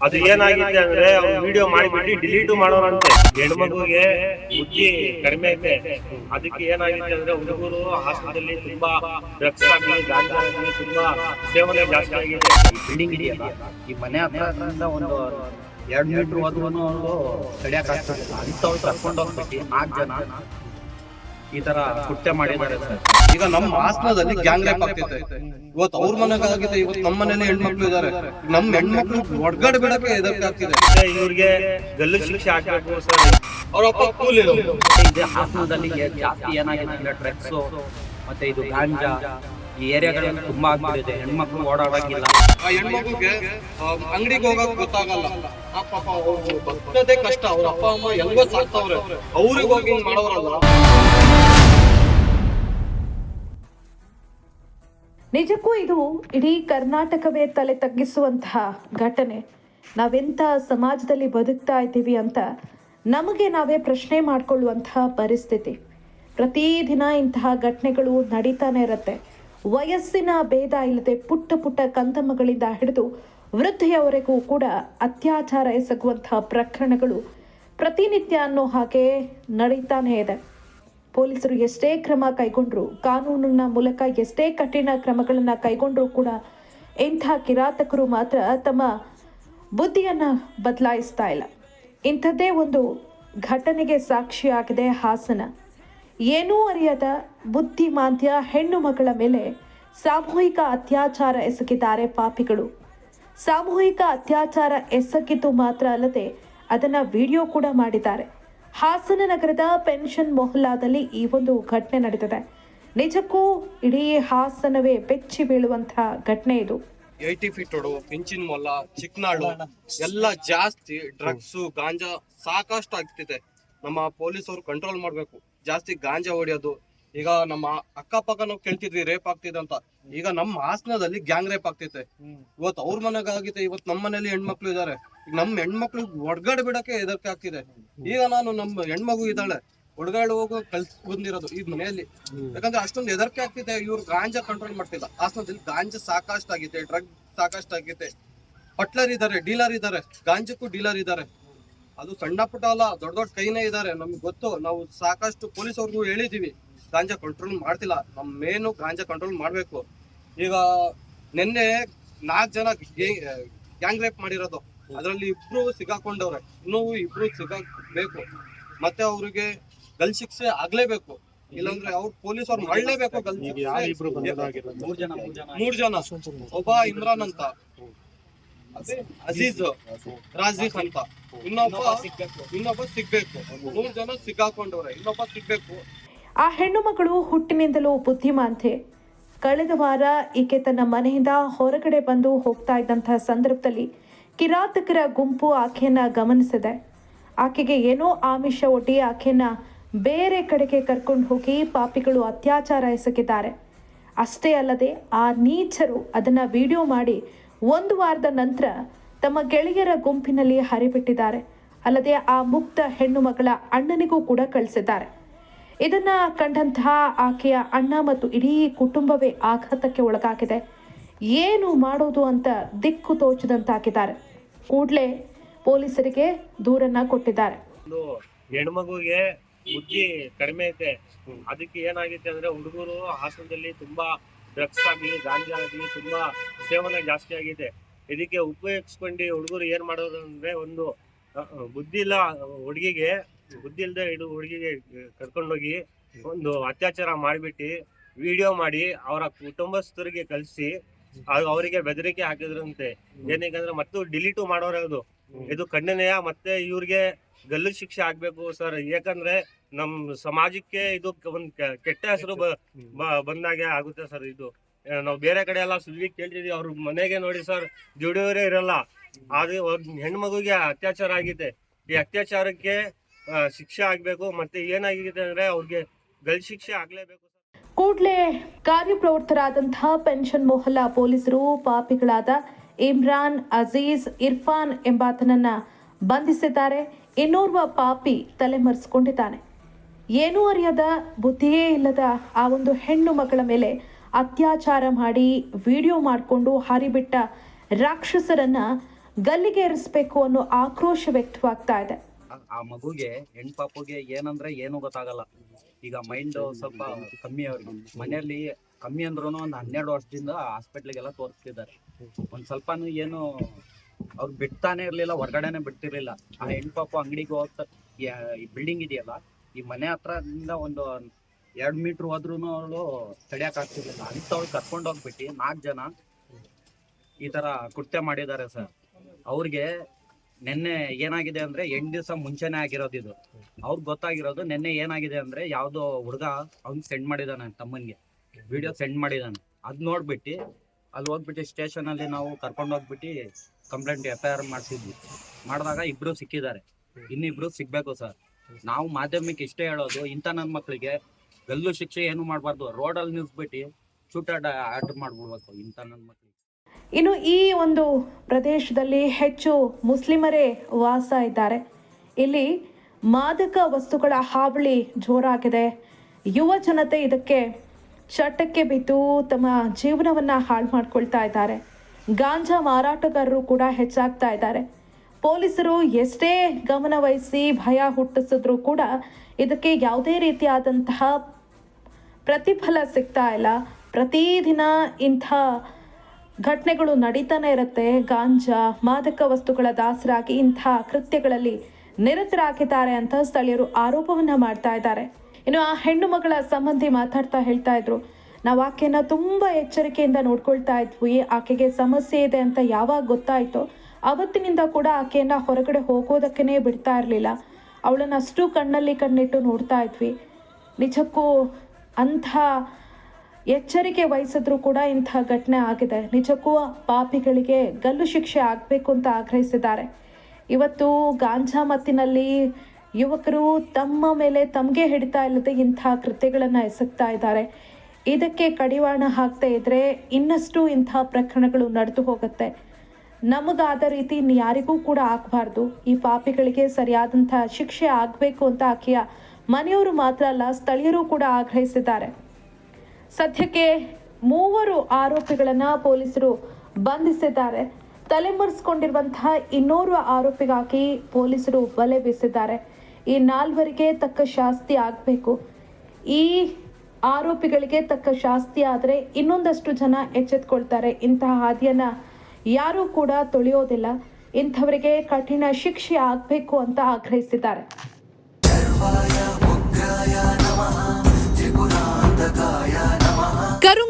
ಅದು ಏನಾಗಿದೆ ಅಂದ್ರೆ ಅವ್ರು ವಿಡಿಯೋ ಮಾಡಿಬಿಟ್ಟು ಡಿಲೀಟ್ ಮಾಡೋರಂತೆ. ಹೆಣ್ಮಗುಗೆ ಬುದ್ಧಿ ಕಡಿಮೆ ಐತೆ. ಅದಕ್ಕೆ ಏನಾಗಿದೆ ಅಂದ್ರೆ ಹುಡುಗರು ಹಾಸ್ಪಿಟಲ್ ತುಂಬಾ ಡ್ರಗ್ಸ್ ಆಗಲಿ ಗಾಂಜಾ ಆಗಲಿ ತುಂಬಾ ಸೇವನೆ ಜಾಸ್ತಿ ಆಗಿದೆ. ಬಿಲ್ಡಿಂಗ್ ಇದೆಯಲ್ಲ, ಈ ಮನೆ ಹತ್ರದಿಂದ ಒಂದು ಎರಡು ಮೀಟರ್ ಹೋದ್ವನು ತಡಿಯಕ್ ಆಗ್ತದೆ ಅಂಥವ್ರು ಕರ್ಕೊಂಡು ಹೋಗ್ಬಿಟ್ಟು ನಾಲ್ಕು ಜನ ಈ ತರ ಕೃತ್ಯ ಮಾಡಿದ್ದಾರೆ ಸರ್ ಈಗ ನಮ್ಮ ಹಾಸನದಲ್ಲಿ ಗ್ಯಾಂಗ್ ರೇಪ್ ಆಗ್ತೈತೆ. ಇವತ್ತು ಅವ್ರ ಮನೆಗೆ ಆಗಿದೆ ಇವತ್ತು ನಮ್ಮ ಮನೇಲಿ ಹೆಣ್ಮಕ್ಳು ಇದಾರೆ. ನಮ್ಮ ಹೆಣ್ಮಕ್ಳು ಒಡ್ಗಡ್ ಬಿಡಕ್ಕೆ ಎದಕ್ಕೆ ಆಗ್ತಿದೆ. ಇವ್ರಿಗೆ ಗಲ್ಲು ಶಿಕ್ಷೆ ಹಾಕಬೇಕು ಸರ್. ಅವ್ರ ಅಪ್ಪ ಕೂಲಿ ಹಾಸನದಲ್ಲಿ ಜಾಸ್ತಿ ಏನಾಗಿದೆ ಅಂದ್ರೆ ಡ್ರಗ್ಸ್ ಮತ್ತೆ ಇದು ಗಾಂಜಾ. ಈ ಏರಿಯಾಗಳಲ್ಲಿ ತುಂಬಾ ಆಗ್ಬಿಟ್ಟಿದೆ. ಹೆಣ್ಮಕ್ಳು ಓಡಾಡಂಗಿಲ್ಲ. ಆ ಹೆಣ್ಮಗುಗೆ ಅಂಗಡಿಗೆ ಹೋಗಕ್ ಗೊತ್ತಾಗಲ್ಲ. ಅಪ್ಪ ಪಾಪ ಅವ್ರು ಬದುಕೋದೇ ಕಷ್ಟ. ಅವ್ರ ಅಪ್ಪ ಅಮ್ಮ ಎಲ್ಲ ಸಾಕ್ತವ್ರೆ. ಅವ್ರಿಗೆ ಹಿಂಗ್ ಮಾಡೋರಲ್ಲ. ನಿಜಕ್ಕೂ ಇದು ಇಡೀ ಕರ್ನಾಟಕವೇ ತಲೆ ತಗ್ಗಿಸುವಂತಹ ಘಟನೆ. ನಾವೆಂಥ ಸಮಾಜದಲ್ಲಿ ಬದುಕ್ತಾ ಇದ್ದೀವಿ ಅಂತ ನಮಗೆ ನಾವೇ ಪ್ರಶ್ನೆ ಮಾಡಿಕೊಳ್ಳುವಂತಹ ಪರಿಸ್ಥಿತಿ. ಪ್ರತಿದಿನ ಇಂತಹ ಘಟನೆಗಳು ನಡೀತಾನೆ ಇರುತ್ತೆ. ವಯಸ್ಸಿನ ಭೇದ ಇಲ್ಲದೆ ಪುಟ್ಟ ಪುಟ್ಟ ಕಂದಮ್ಮಗಳಿಂದ ಹಿಡಿದು ವೃದ್ಧೆಯವರೆಗೂ ಕೂಡ ಅತ್ಯಾಚಾರ ಎಸಗುವಂತಹ ಪ್ರಕರಣಗಳು ಪ್ರತಿನಿತ್ಯ ಅನ್ನೋ ಹಾಗೆ ನಡೀತಾನೇ ಇದೆ. ಪೊಲೀಸರು ಎಷ್ಟೇ ಕ್ರಮ ಕೈಗೊಂಡ್ರು, ಕಾನೂನಿನ ಮೂಲಕ ಎಷ್ಟೇ ಕಠಿಣ ಕ್ರಮಗಳನ್ನು ಕೈಗೊಂಡ್ರೂ ಕೂಡ ಇಂಥ ಕಿರಾತಕರು ಮಾತ್ರ ತಮ್ಮ ಬುದ್ಧಿಯನ್ನು ಬದಲಾಯಿಸ್ತಾ ಇಲ್ಲ. ಇಂಥದ್ದೇ ಒಂದು ಘಟನೆಗೆ ಸಾಕ್ಷಿಯಾಗಿದೆ ಹಾಸನ. ಏನೂ ಅರಿಯದ ಬುದ್ಧಿಮಾಂದ್ಯ ಹೆಣ್ಣು ಮಗಳ ಮೇಲೆ ಸಾಮೂಹಿಕ ಅತ್ಯಾಚಾರ ಎಸಗಿದ್ದಾರೆ ಪಾಪಿಗಳು. ಸಾಮೂಹಿಕ ಅತ್ಯಾಚಾರ ಎಸಗಿದ್ದು ಮಾತ್ರ ಅಲ್ಲದೆ ಅದನ್ನು ವಿಡಿಯೋ ಕೂಡ ಮಾಡಿದ್ದಾರೆ. ಹಾಸನ ನಗರದ ಪೆನ್ಷನ್ ಮೊಹಲ್ಲಾದಲ್ಲಿ ಈ ಒಂದು ಘಟನೆ ನಡೆದಿದೆ ನಿಜಕ್ಕೂ ಇಡೀ ಹಾಸನವೇ ಬೆಚ್ಚಿ ಬೀಳುವಂತಹ ಘಟನೆ ಇದು. ಏಯ್ಟಿ ಫೀಟ್ ರೋಡು ಪಿಂಚಿನ ಮೊಲ ಚಿಕ್ಕನಾಳು ಎಲ್ಲ ಜಾಸ್ತಿ ಡ್ರಗ್ಸ್ ಗಾಂಜಾ ಸಾಕಷ್ಟು ಆಗ್ತಿದೆ. ನಮ್ಮ ಪೊಲೀಸರು ಕಂಟ್ರೋಲ್ ಮಾಡ್ಬೇಕು. ಜಾಸ್ತಿ ಗಾಂಜಾ ಹೊಡಿಯೋದು. ಈಗ ನಮ್ಮ ಅಕ್ಕಪಕ್ಕ ನಾವು ಕೇಳ್ತಿದ್ವಿ ರೇಪ್ ಆಗ್ತಿದೆ ಅಂತ. ಈಗ ನಮ್ಮ ಹಾಸನದಲ್ಲಿ ಗ್ಯಾಂಗ್ ರೇಪ್ ಆಗ್ತೈತೆ ಇವತ್ತು ಅವ್ರ ಮನೆಗಾಗಿದೆ ಇವತ್ತು ನಮ್ಮ ಮನೇಲಿ ಹೆಣ್ಮಕ್ಳು ಇದ್ದಾರೆ ನಮ್ಮ ಹೆಣ್ಮಕ್ಳು ಹೊಡ್ಗಡೆ ಬಿಡಕ್ಕೆ ಹೆದರಿಕೆ ಆಗ್ತಿದೆ. ಈಗ ನಾನು ನಮ್ಮ ಹೆಣ್ಮಗು ಇದ್ದಾಳೆ ಒಡ್ಗಾಡ್ ಹೋಗೋ ಕಲ್ಸ್ ಬಂದಿರೋದು ಈ ಮನೆಯಲ್ಲಿ. ಯಾಕಂದ್ರೆ ಅಷ್ಟೊಂದು ಹೆದರಿಕೆ ಆಗ್ತಿದೆ ಇವ್ರು ಗಾಂಜಾ ಕಂಟ್ರೋಲ್ ಮಾಡ್ತಿಲ್ಲ. ಹಾಸನದಲ್ಲಿ ಗಾಂಜಾ ಸಾಕಷ್ಟು ಆಗಿದೆ ಡ್ರಗ್ ಸಾಕಷ್ಟು ಆಗಿದೆ ಪಟ್ಲರ್ ಇದಾರೆ ಡೀಲರ್ ಇದಾರೆ ಗಾಂಜಕ್ಕೂ ಡೀಲರ್ ಇದಾರೆ. ಅದು ಸಣ್ಣ ಪುಟ್ಟ ಅಲ್ಲ ದೊಡ್ಡ ದೊಡ್ಡ ಕೈನೇ ಇದಾರೆ. ನಮ್ಗೆ ಗೊತ್ತು ನಾವು ಸಾಕಷ್ಟು ಪೊಲೀಸ್ ಅವ್ರಿಗೂ ಹೇಳಿದೀವಿ ಗಾಂಜಾ ಕಂಟ್ರೋಲ್ ಮಾಡ್ತಿಲ್ಲ. ನಮ್ಮ ಮೇನು ಗಾಂಜಾ ಕಂಟ್ರೋಲ್ ಮಾಡ್ಬೇಕು. ಈಗ ನಿನ್ನೆ ನಾಲ್ಕು ಜನ ಗ್ಯಾಂಗ್ ರೇಪ್ ಮಾಡಿರೋದು. ಅದರಲ್ಲಿ ಇಬ್ರು ಸಿಗಾಕೊಂಡವ್ರೆ. ಇನ್ನೂ ಇಬ್ರು ಸಿಗಬೇಕು. ಮತ್ತೆ ಅವ್ರಿಗೆ ಗಲ್ ಶಿಕ್ಷೆ ಆಗ್ಲೇಬೇಕು. ಇಲ್ಲಾಂದ್ರೆ ಅವ್ರು ಪೊಲೀಸ್ ಅವ್ರು ಮಾಡ್ಲೇಬೇಕು ಗಲ್ ಶಿಕ್ಷೆ. ಮೂರ್ ಜನ ಮೂರ್ ಜನ. ಮೂರ್ ಜನ. ಒಬ್ಬ ಇಮ್ರಾನ್ ಅಂತ. ಅಜೀಜ್ ರಾಜೀಫ್ ಅಂತ. ಇನ್ನೊಬ್ಬ ಇನ್ನೊಬ್ಬ ಸಿಗ್ಬೇಕು. ಮೂರ್ ಜನ ಸಿಗಾಕೊಂಡವ್ರೆ. ಇನ್ನೊಬ್ಬ ಸಿಗ್ಬೇಕು. ಆ ಹೆಣ್ಣು ಮಗಳು ಹುಟ್ಟಿನಿಂದಲೂ ಬುದ್ಧಿಮಾಂತೆ ಕಳೆದ ವಾರ ಈಕೆ ತನ್ನ ಮನೆಯಿಂದ ಹೊರಗಡೆ ಬಂದು ಹೋಗ್ತಾ ಇದ್ದಂತಹ ಸಂದರ್ಭದಲ್ಲಿ ಕಿರಾತಕರ ಗುಂಪು ಆಕೆಯನ್ನ ಗಮನಿಸಿದೆ. ಆಕೆಗೆ ಏನೋ ಆಮಿಷ ಒಡ್ಡಿ ಆಕೆಯನ್ನ ಬೇರೆ ಕಡೆಗೆ ಕರ್ಕೊಂಡು ಹೋಗಿ ಪಾಪಿಗಳು ಅತ್ಯಾಚಾರ ಎಸಗಿದ್ದಾರೆ. ಅಷ್ಟೇ ಅಲ್ಲದೆ ಆ ನೀಚರು ಅದನ್ನ ವಿಡಿಯೋ ಮಾಡಿ ಒಂದು ವಾರದ ನಂತರ ತಮ್ಮ ಗೆಳೆಯರ ಗುಂಪಿನಲ್ಲಿ ಹರಿಬಿಟ್ಟಿದ್ದಾರೆ. ಅಲ್ಲದೆ ಆ ಮುಕ್ತ ಹೆಣ್ಣು ಮಗಳ ಅಣ್ಣನಿಗೂ ಕೂಡ ಕಳಿಸಿದ್ದಾರೆ. ಇದನ್ನ ಕಂಡಂತಹ ಆಕೆಯ ಅಣ್ಣ ಮತ್ತು ಇಡೀ ಕುಟುಂಬವೇ ಆಘಾತಕ್ಕೆ ಒಳಗಾಗಿದೆ. ಏನು ಮಾಡೋದು ಅಂತ ದಿಕ್ಕು ತೋಚದಂತಾಗಿದ್ದಾರೆ. ಕೂಡಲೇ ಪೊಲೀಸರಿಗೆ ದೂರನ್ನ ಕೊಟ್ಟಿದ್ದಾರೆ. ಹೆಣ್ಮಗುಗೆ ಬುದ್ಧಿ ಕಡಿಮೆ ಐತೆ. ಅದಕ್ಕೆ ಏನಾಗಿತ್ತು ಅಂದ್ರೆ ಹುಡುಗರು ಹಾಸನದಲ್ಲಿ ತುಂಬಾ ಡ್ರಗ್ಸ್ ಆಗಲಿ, ಗಾಂಜಾ ಆಗಲಿ ತುಂಬಾ ಸೇವನೆ ಜಾಸ್ತಿ ಆಗಿದೆ. ಇದಕ್ಕೆ ಉಪಯೋಗಿಸ್ಕೊಂಡು ಹುಡುಗರು ಏನ್ ಮಾಡೋದು ಅಂದ್ರೆ ಒಂದು ಬುದ್ಧಿ ಇಲ್ಲ, ಹುಡುಗಿಗೆ ಬುದ್ಧಿ ಇಲ್ಲದೆ ಇಡು ಹುಡುಗಿಗೆ ಕರ್ಕೊಂಡೋಗಿ ಒಂದು ಅತ್ಯಾಚಾರ ಮಾಡಿಬಿಟ್ಟು ವಿಡಿಯೋ ಮಾಡಿ ಅವರ ಕುಟುಂಬಸ್ಥರಿಗೆ ಕಳಿಸಿ ಅವರಿಗೆ ಬೆದರಿಕೆ ಹಾಕಿದ್ರಂತೆ. ಏನಕ್ಕಂದ್ರೆ ಮತ್ತು ಡಿಲೀಟು ಮಾಡೋರ ಅದು ಇದು ಖಂಡನೆಯ ಮತ್ತೆ ಇವ್ರಿಗೆ ಗಲ್ಲು ಶಿಕ್ಷೆ ಆಗ್ಬೇಕು ಸರ್. ಯಾಕಂದ್ರೆ ನಮ್ ಸಮಾಜಕ್ಕೆ ಇದು ಒಂದ್ ಕೆಟ್ಟ ಹೆಸರು ಬಂದಾಗೆ ಆಗುತ್ತೆ ಸರ್ ಇದು. ನಾವು ಬೇರೆ ಕಡೆ ಎಲ್ಲ ಸುದ್ದಿ ಕೇಳ್ತಿದೀವಿ. ಅವ್ರ ಮನೆಗೆ ನೋಡಿ ಸರ್, ದುಡಿಯೋರೇ ಇರಲ್ಲ. ಆದ್ರೆ ಹೆಣ್ಮಗುಗೆ ಅತ್ಯಾಚಾರ ಆಗಿದೆ. ಈ ಅತ್ಯಾಚಾರಕ್ಕೆ ಶಿಕ್ಷೆ ಆಗ್ಬೇಕು. ಮತ್ತೆ ಏನಾಗಿದೆ ಅಂದ್ರೆ ಅವ್ರಿಗೆ ಗಲ್ ಶಿಕ್ಷೆ ಆಗ್ಲೇಬೇಕು ಕೂಡಲೇ ಕಾರ್ಯಪ್ರವೃತ್ತರಾದಂತಹ ಪೆನ್ಷನ್ ಮೊಹಲ್ಲಾ ಪೊಲೀಸರು ಪಾಪಿಗಳಾದ ಇಮ್ರಾನ್, ಅಜೀಜ್, ಇರ್ಫಾನ್ ಎಂಬಾತನನ್ನ ಬಂಧಿಸಿದ್ದಾರೆ. ಇನ್ನೋರ್ವ ಪಾಪಿ ತಲೆಮರೆಸಿಕೊಂಡಿದ್ದಾನೆ. ಏನೂ ಅರಿಯದ ಬುದ್ಧಿಯೇ ಇಲ್ಲದ ಆ ಒಂದು ಹೆಣ್ಣು ಮಗಳ ಮೇಲೆ ಅತ್ಯಾಚಾರ ಮಾಡಿ ವಿಡಿಯೋ ಮಾಡಿಕೊಂಡು ಹರಿಬಿಟ್ಟ ರಾಕ್ಷಸರನ್ನ ಗಲ್ಲಿಗೇರಿಸಬೇಕು ಅನ್ನೋ ಆಕ್ರೋಶ ವ್ಯಕ್ತವಾಗ್ತಾ ಇದೆ. ಆ- ಮಗುಗೆ ಹೆಣ್ ಪಾಪುಗೆ ಏನಂದ್ರೆ ಏನು ಗೊತ್ತಾಗಲ್ಲ. ಈಗ ಮೈಂಡ್ ಸ್ವಲ್ಪ ಕಮ್ಮಿ ಅವ್ರಿಗೆ. ಮನೆಯಲ್ಲಿ ಕಮ್ಮಿ ಅಂದ್ರೂ ಒಂದು ಹನ್ನೆರಡು ವರ್ಷದಿಂದ ಹಾಸ್ಪಿಟ್ಲಿಗೆಲ್ಲ ತೋರಿಸ್ತಿದ್ದಾರೆ. ಒಂದ್ ಸ್ವಲ್ಪನು ಏನು ಅವ್ರು ಬಿಡ್ತಾನೆ ಇರ್ಲಿಲ್ಲ, ಹೊರಗಡೆನೆ ಬಿಡ್ತಿರ್ಲಿಲ್ಲ. ಆ ಹೆಣ್ ಪಾಪು ಅಂಗಡಿಗೆ ಹೋಗ್ತಾ, ಈ ಬಿಲ್ಡಿಂಗ್ ಇದೆಯಲ್ಲ, ಈ ಮನೆ ಹತ್ರದಿಂದ ಒಂದು ಎರಡ್ ಮೀಟರ್ ಹೋದ್ರೂ ಅವಳು ತಡಿಯಕ್ ಆಗ್ತಿರ್ಲಿಲ್ಲ. ಕರ್ಕೊಂಡು ಹೋಗ್ಬಿಟ್ಟು ನಾಲ್ಕು ಜನ ಈ ತರ ಕೃತ್ಯ ಮಾಡಿದ್ದಾರೆ ಸರ್. ಅವ್ರಿಗೆ ನಿನ್ನೆ ಏನಾಗಿದೆ ಅಂದ್ರೆ ಎಂಟ್ ದಿವಸ ಮುಂಚೆನೆ ಆಗಿರೋದು ಇದು. ಅವ್ರಿಗೆ ಗೊತ್ತಾಗಿರೋದು ನಿನ್ನೆ ಏನಾಗಿದೆ ಅಂದ್ರೆ ಯಾವ್ದೋ ಹುಡುಗ ಅವ್ನ್ ಸೆಂಡ್ ಮಾಡಿದಾನೆ ತಮ್ಮನ್ಗೆ. ವಿಡಿಯೋ ಸೆಂಡ್ ಮಾಡಿದಾನೆ. ಅದ್ ನೋಡ್ಬಿಟ್ಟು ಅಲ್ಲಿ ಹೋಗ್ಬಿಟ್ಟು ಸ್ಟೇಷನ್ ಅಲ್ಲಿ ನಾವು ಕರ್ಕೊಂಡು ಹೋಗ್ಬಿಟ್ಟು ಕಂಪ್ಲೇಂಟ್ ಎಫ್ ಐ ಆರ್ ಮಾಡಿಸಿದ್ವಿ. ಮಾಡಿದಾಗ ಇಬ್ರು ಸಿಕ್ಕಿದ್ದಾರೆ. ಇನ್ನಿಬ್ರು ಸಿಗ್ಬೇಕು ಸರ್. ನಾವು ಮಾಧ್ಯಮಕ್ಕೆ ಇಷ್ಟೇ ಹೇಳೋದು, ಇಂಥ ನನ್ನ ಮಕ್ಕಳಿಗೆ ಗಲ್ಲು ಶಿಕ್ಷೆ ಏನು ಮಾಡಬಾರ್ದು. ರೋಡಲ್ಲಿ ನಿಲ್ಸ್ಬಿಟ್ಟು ಶೂಟಾಟ ಆಟ ಮಾಡ್ಬಿಡ್ಬೇಕು ಇಂಥ ನನ್ನ ಮಕ್ಕಳಿಗೆ ಇನ್ನು ಈ ಒಂದು ಪ್ರದೇಶದಲ್ಲಿ ಹೆಚ್ಚು ಮುಸ್ಲಿಮರೇ ವಾಸ ಇದ್ದಾರೆ. ಇಲ್ಲಿ ಮಾದಕ ವಸ್ತುಗಳ ಹಾವಳಿ ಜೋರಾಗಿದೆ. ಯುವ ಜನತೆ ಇದಕ್ಕೆ ಚಟಕ್ಕೆ ಬಿದ್ದು ತಮ್ಮ ಜೀವನವನ್ನು ಹಾಳು ಮಾಡ್ಕೊಳ್ತಾ ಇದ್ದಾರೆ. ಗಾಂಜಾ ಮಾರಾಟಗಾರರು ಕೂಡ ಹೆಚ್ಚಾಗ್ತಾ ಇದ್ದಾರೆ. ಪೊಲೀಸರು ಎಷ್ಟೇ ಗಮನ ವಹಿಸಿ ಭಯ ಹುಟ್ಟಿಸಿದ್ರೂ ಕೂಡ ಇದಕ್ಕೆ ಯಾವುದೇ ರೀತಿಯಾದಂತಹ ಪ್ರತಿಫಲ ಸಿಗ್ತಾ ಇಲ್ಲ. ಪ್ರತಿದಿನ ಇಂಥ ಘಟನೆಗಳು ನಡೀತಾನೆ ಇರುತ್ತೆ. ಗಾಂಜಾ, ಮಾದಕ ವಸ್ತುಗಳ ದಾಸರಾಗಿ ಇಂತಹ ಕೃತ್ಯಗಳಲ್ಲಿ ನಿರತರಾಗಿದ್ದಾರೆ ಅಂತ ಸ್ಥಳೀಯರು ಆರೋಪವನ್ನ ಮಾಡ್ತಾ ಇದ್ದಾರೆ. ಇನ್ನು ಆ ಹೆಣ್ಣು ಮಗಳ ಸಂಬಂಧಿ ಮಾತಾಡ್ತಾ ಹೇಳ್ತಾ ಇದ್ರು. ನಾವು ಆಕೆನ ತುಂಬ ಎಚ್ಚರಿಕೆಯಿಂದ ನೋಡ್ಕೊಳ್ತಾ ಇದ್ವಿ. ಆಕೆಗೆ ಸಮಸ್ಯೆ ಇದೆ ಅಂತ ಯಾವಾಗ ಗೊತ್ತಾಯ್ತೋ ಅವತ್ತಿನಿಂದ ಕೂಡ ಆಕೆಯನ್ನ ಹೊರಗಡೆ ಹೋಗೋದಕ್ಕೇ ಬಿಡ್ತಾ ಇರಲಿಲ್ಲ. ಅವಳನ್ನ ಅಷ್ಟು ಕಣ್ಣಲ್ಲಿ ಕಣ್ಣಿಟ್ಟು ನೋಡ್ತಾ ಇದ್ವಿ. ನಿಜಕ್ಕೂ ಅಂಥ ಎಚ್ಚರಿಕೆ ವಹಿಸಿದ್ರು ಕೂಡ ಇಂತಹ ಘಟನೆ ಆಗಿದೆ. ನಿಜಕ್ಕೂ ಪಾಪಿಗಳಿಗೆ ಗಲ್ಲು ಶಿಕ್ಷೆ ಆಗಬೇಕು ಅಂತ ಆಗ್ರಹಿಸಿದ್ದಾರೆ. ಇವತ್ತು ಗಾಂಜಾ ಮತ್ತಿನಲ್ಲಿ ಯುವಕರು ತಮ್ಮ ಮೇಲೆ ತಮಗೆ ಹಿಡಿತಾ ಇಲ್ಲದೆ ಇಂತಹ ಕೃತ್ಯಗಳನ್ನು ಎಸಗ್ತಾ ಇದ್ದಾರೆ. ಇದಕ್ಕೆ ಕಡಿವಾಣ ಹಾಕ್ತಾ ಇದ್ರೆ ಇನ್ನಷ್ಟು ಇಂತಹ ಪ್ರಕರಣಗಳು ನಡೆದು ಹೋಗುತ್ತೆ. ನಮಗಾದ ರೀತಿ ಯಾರಿಗೂ ಕೂಡ ಆಗಬಾರ್ದು. ಈ ಪಾಪಿಗಳಿಗೆ ಸರಿಯಾದಂತಹ ಶಿಕ್ಷೆ ಆಗಬೇಕು ಅಂತ ಆಕೆಯ ಮನೆಯವರು ಮಾತ್ರ ಅಲ್ಲ, ಸ್ಥಳೀಯರು ಕೂಡ ಆಗ್ರಹಿಸಿದ್ದಾರೆ. ಸದ್ಯಕ್ಕೆ ಮೂವರು ಆರೋಪಿಗಳನ್ನ ಪೊಲೀಸರು ಬಂಧಿಸಿದ್ದಾರೆ. ತಲೆಮರೆಸಿಕೊಂಡಿರುವಂತಹ ಇನ್ನೋರ್ವ ಆರೋಪಿಗಾಗಿ ಪೊಲೀಸರು ಬಲೆ ಬೀಸಿದ್ದಾರೆ. ಈ ನಾಲ್ವರಿಗೆ ತಕ್ಕ ಶಾಸ್ತಿ ಆಗಬೇಕು. ಈ ಆರೋಪಿಗಳಿಗೆ ತಕ್ಕ ಶಾಸ್ತಿ ಆದರೆ ಇನ್ನೊಂದಷ್ಟು ಜನ ಎಚ್ಚೆತ್ಕೊಳ್ತಾರೆ. ಇಂತಹ ಹಾದಿಯನ್ನು ಯಾರೂ ಕೂಡ ತೊಳೆಯೋದಿಲ್ಲ. ಇಂಥವರಿಗೆ ಕಠಿಣ ಶಿಕ್ಷೆ ಆಗಬೇಕು ಅಂತ ಆಗ್ರಹಿಸಿದ್ದಾರೆ. கரும்